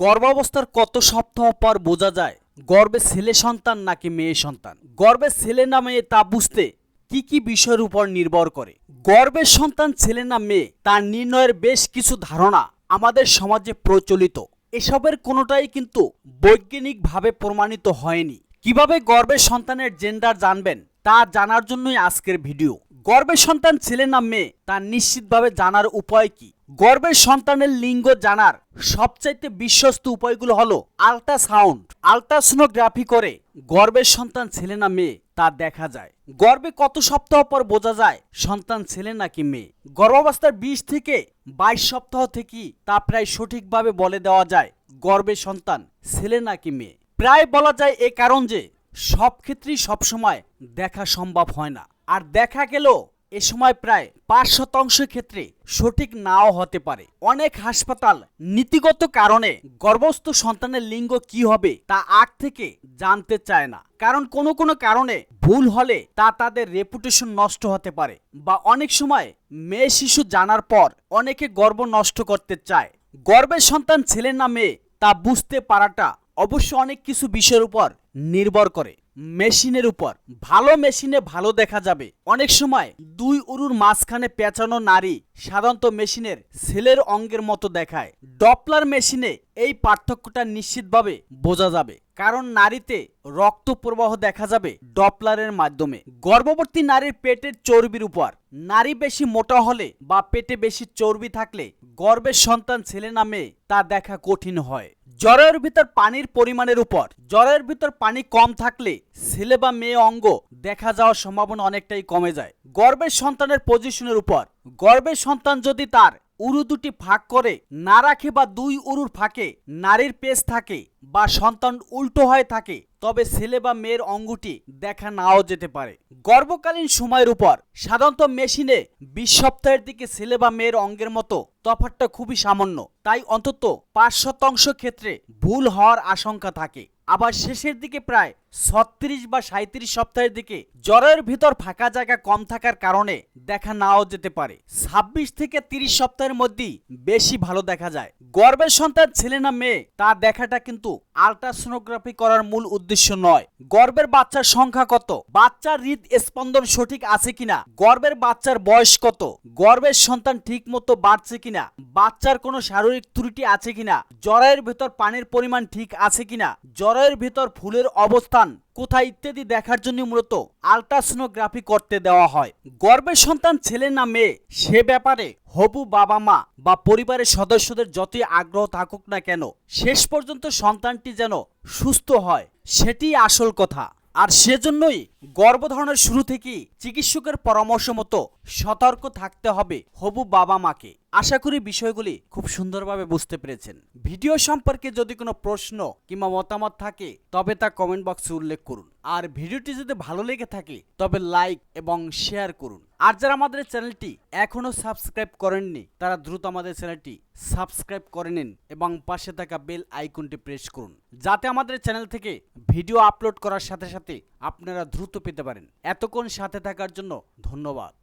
গর্ভাবস্থার কত সপ্তাহ পর বোঝা যায় গর্বে ছেলে সন্তান নাকি মেয়ে সন্তান? গর্বে ছেলে না মেয়ে তা বুঝতে কি কি বিষয়ের উপর নির্ভর করে? গর্বের সন্তান ছেলে না মেয়ে, তার নির্ণয়ের বেশ কিছু ধারণা আমাদের সমাজে প্রচলিত। এসবের কোনোটাই কিন্তু বৈজ্ঞানিকভাবে প্রমাণিত হয়নি। কীভাবে গর্বের সন্তানের জেন্ডার জানবেন তা জানার জন্যই আজকের ভিডিও। গর্বের সন্তান ছেলে না মেয়ে, তা নিশ্চিতভাবে জানার উপায় কি? গর্বের সন্তানের লিঙ্গ জানার সবচাইতে বিশ্বস্ত উপায়গুলো হলো আল্ট্রাসাউন্ড, আল্ট্রাসোনোগ্রাফি করে গর্বের সন্তান ছেলে না মেয়ে, তা দেখা যায়। গর্বে কত সপ্তাহ পর বোঝা যায় সন্তান ছেলে নাকি মেয়ে। গর্ভাবস্থার বিশ থেকে বাইশ সপ্তাহ থেকেই তা প্রায় সঠিকভাবে বলে দেওয়া যায় গর্ভের সন্তান ছেলে নাকি মেয়ে। প্রায় বলা যায় এ কারণ যে সব ক্ষেত্রেই সবসময় দেখা সম্ভব হয় না। আর দেখা গেলেও এ সময় প্রায় পাঁচ শতাংশ ক্ষেত্রে সঠিক নাও হতে পারে। অনেক হাসপাতাল নীতিগত কারণে গর্ভস্থ সন্তানের লিঙ্গ কি হবে তা আগ থেকে জানতে চায় না। কারণ কোনো কোনো কারণে ভুল হলে তা তাদের রেপুটেশন নষ্ট হতে পারে বা অনেক সময় মেয়ে শিশু জানার পর অনেকে গর্ব নষ্ট করতে চায়। গর্বের সন্তান ছেলে না মেয়ে তা বুঝতে পারাটা অবশ্য অনেক কিছু বিষয়ের উপর নির্ভর করে। মেশিনের উপর। ভালো মেশিনে ভালো দেখা যাবে। অনেক সময় দুই উরুর মাঝখানে পেঁচানো নারী সাধারণত মেশিনের ছেলের অঙ্গের মতো দেখায়। ডপলার মেশিনে এই পার্থক্যটা নিশ্চিতভাবে বোঝা যাবে। কারণ নারীতে রক্ত প্রবাহ দেখা যাবে ডপলারের মাধ্যমে। গর্ভবতী নারীর পেটের চর্বির উপর। নারী বেশি মোটা হলে বা পেটে বেশি চর্বি থাকলে গর্ভের সন্তান ছেলে না মেয়ে তা দেখা কঠিন হয়। জ্বরের ভিতর পানির পরিমাণের উপর। জ্বরের ভিতর পানি কম থাকলে ছেলে বা মেয়ে অঙ্গ দেখা যাওয়ার সম্ভাবনা অনেকটাই কমে যায়। গর্ভের সন্তানের পজিশনের উপর। গর্ভের সন্তান যদি তার উরু দুটি ফাঁক করে, না রাখে বা দুই উরুর ফাঁকে, নারীর পেশ থাকে বা সন্তান উল্টো হয়ে থাকে, তবে ছেলে বা মেয়ের অঙ্গটি দেখা নাও যেতে পারে। গর্ভকালীন সময়ের উপর, সাধারণত মেশিনে বিশ সপ্তাহের দিকে ছেলে বা মেয়ের অঙ্গের মতো তফাৎটা খুবই সামান্য। তাই অন্তত পাঁচ শতাংশ ক্ষেত্রে ভুল হওয়ার আশঙ্কা থাকে। আবার শেষের দিকে প্রায় ছত্রিশ বা সাঁত্রিশ সপ্তাহের দিকে জ্বরের ভিতর ফাঁকা জায়গা কম থাকার কারণে দেখা নাও যেতে পারে। ছাব্বিশ থেকে তিরিশ সপ্তাহের মধ্যেই বেশি ভালো দেখা যায়। গর্ভের সন্তান ছেলে না মেয়ে, তা দেখাটা কিন্তু আলট্রাসোনোগ্রাফি করার মূল উদ্দেশ্য নয়। গর্ভের বাচ্চার সংখ্যা কত? বাচ্চার হৃদ স্পন্দন সঠিক আছে কিনা? গর্ভের বাচ্চার বয়স কত? গর্ভের সন্তান ঠিক মতো বাড়ছে কিনা? বাচ্চার কোনো শারীরিক ত্রুটি আছে কিনা? জ্বরের ভেতর পানির পরিমাণ ঠিক আছে কিনা? জ্বরের ভেতর ফুলের অবস্থান, কোথায় ইত্যাদি দেখার জন্য মূলত আলট্রাসোনোগ্রাফি করতে দেওয়া হয়। গর্বের সন্তান ছেলে না মেয়ে, সে ব্যাপারে হবু বাবা মা বা পরিবারের সদস্যদের যতই আগ্রহ থাকুক না কেন, শেষ পর্যন্ত সন্তানটি যেন সুস্থ হয় সেটি আসল কথা। আর সেজন্যই গর্ভধারণের শুরু থেকেই চিকিৎসকের পরামর্শ মতো সতর্ক থাকতে হবে হবু বাবা মাকে। আশা করি বিষয়গুলি খুব সুন্দরভাবে বুঝতে পেরেছেন। ভিডিও সম্পর্কে যদি কোনো প্রশ্ন কিংবা মতামত থাকে, তবে তা কমেন্ট বক্সে উল্লেখ করুন। আর ভিডিওটি যদি ভালো লেগে থাকে, তবে লাইক এবং শেয়ার করুন। আর যারা আমাদের চ্যানেলটি এখনও সাবস্ক্রাইব করেননি, তারা দ্রুত আমাদের চ্যানেলটি সাবস্ক্রাইব করে নিন এবং পাশে থাকা বেল আইকনটি প্রেস করুন। যাতে আমাদের চ্যানেল থেকে ভিডিও আপলোড করার সাথে সাথে আপনারা দ্রুত পেতে পারেন। এতক্ষণ সাথে থাকার জন্য ধন্যবাদ।